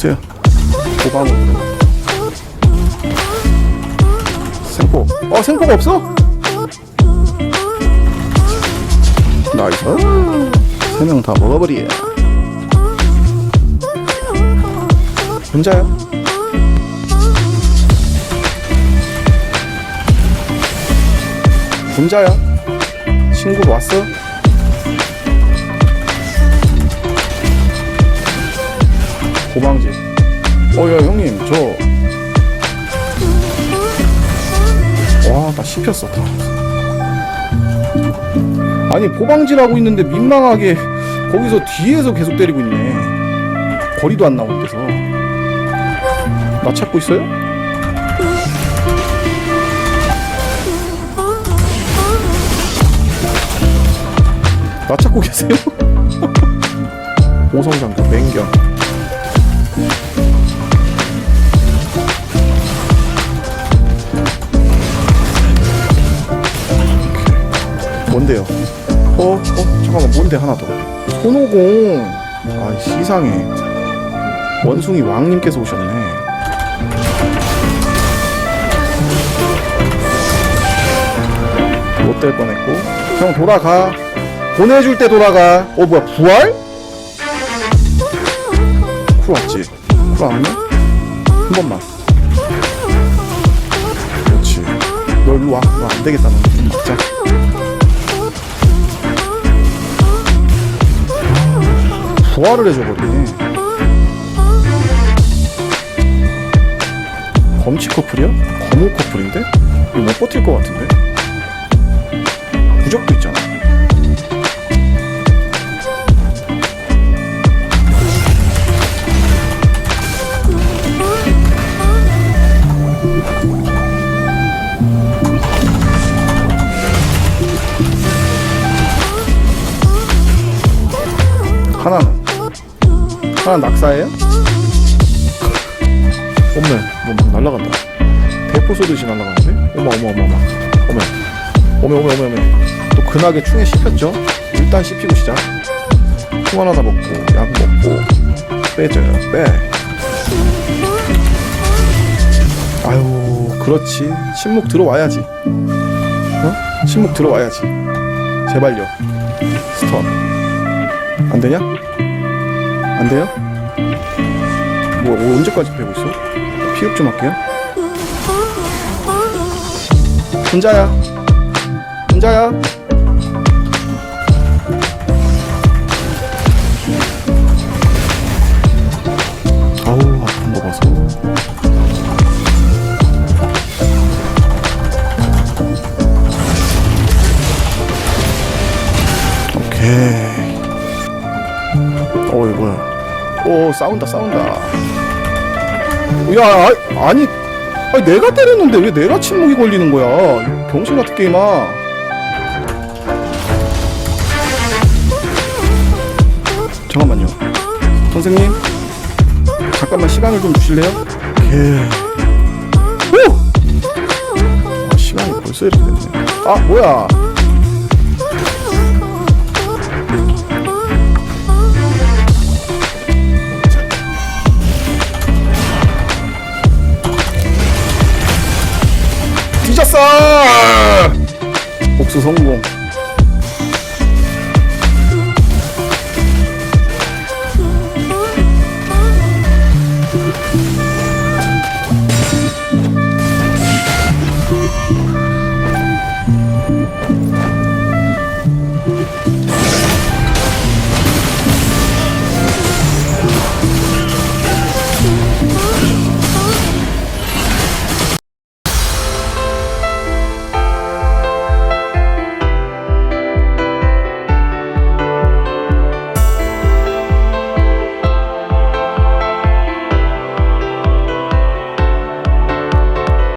오세요. 고방으로. 생포. 어, 생포가 없어? 나이스. 세 명 다 먹어버리. 혼자야? 혼자야? 친구 왔어? 고방지. 어, 야, 형님, 저. 와, 나 씹혔어, 다. 아니, 포방지라고 있는데 민망하게 거기서 뒤에서 계속 때리고 있네. 거리도 안 나오는 데서. 나 찾고 있어요? 나 찾고 계세요? 오성장교 맹경 뭔데요? 어? 어? 잠깐만 뭔데 하나 더 손오공 아 시상해 원숭이 왕님께서 오셨네 못 될 뻔했고 형 돌아가 보내줄 때 돌아가 어 뭐야 부활? 쿨 왔지? 쿨 아니야? 한 번만 그렇지 너 일로 와. 너 안 되겠다. 너좀 먹자. 부활을 해줘버리네. 검치 커플이야? 검우 커플인데? 이거 못 버틸 것 같은데? 부적도 있잖아. 하나는? 하나 낙사예요? 어메, 뭐막 날라간다. 대포 쏘듯이 날라가는데? 어머, 어머, 어머, 어머. 어메. 어메, 어메, 어메. 또 근하게 충에 씹혔죠? 일단 씹히고 시작. 콩 하나 다 먹고, 약 먹고, 빼줘요, 빼. 아유, 그렇지. 침묵 들어와야지. 어? 침묵 들어와야지. 제발요. 스톱. 안 되냐? 안 돼요? 뭐, 뭐 언제까지 배고 있어? 피흡 좀 할게요. 혼자야. 혼자야. 아우 아픈 거 봐서. 오케이. 오, 싸운다, 싸운다. 야, 아, 아니, 아니, 내가 때렸는데 왜 내가 침묵이 걸리는 거야? 이 병신 같은 게임아. 잠깐만요. 선생님, 잠깐만 시간을 좀 주실래요? 예. 오! 아, 시간이 벌써 이렇게 됐네. 아, 뭐야? 뒤졌어! 복수 성공.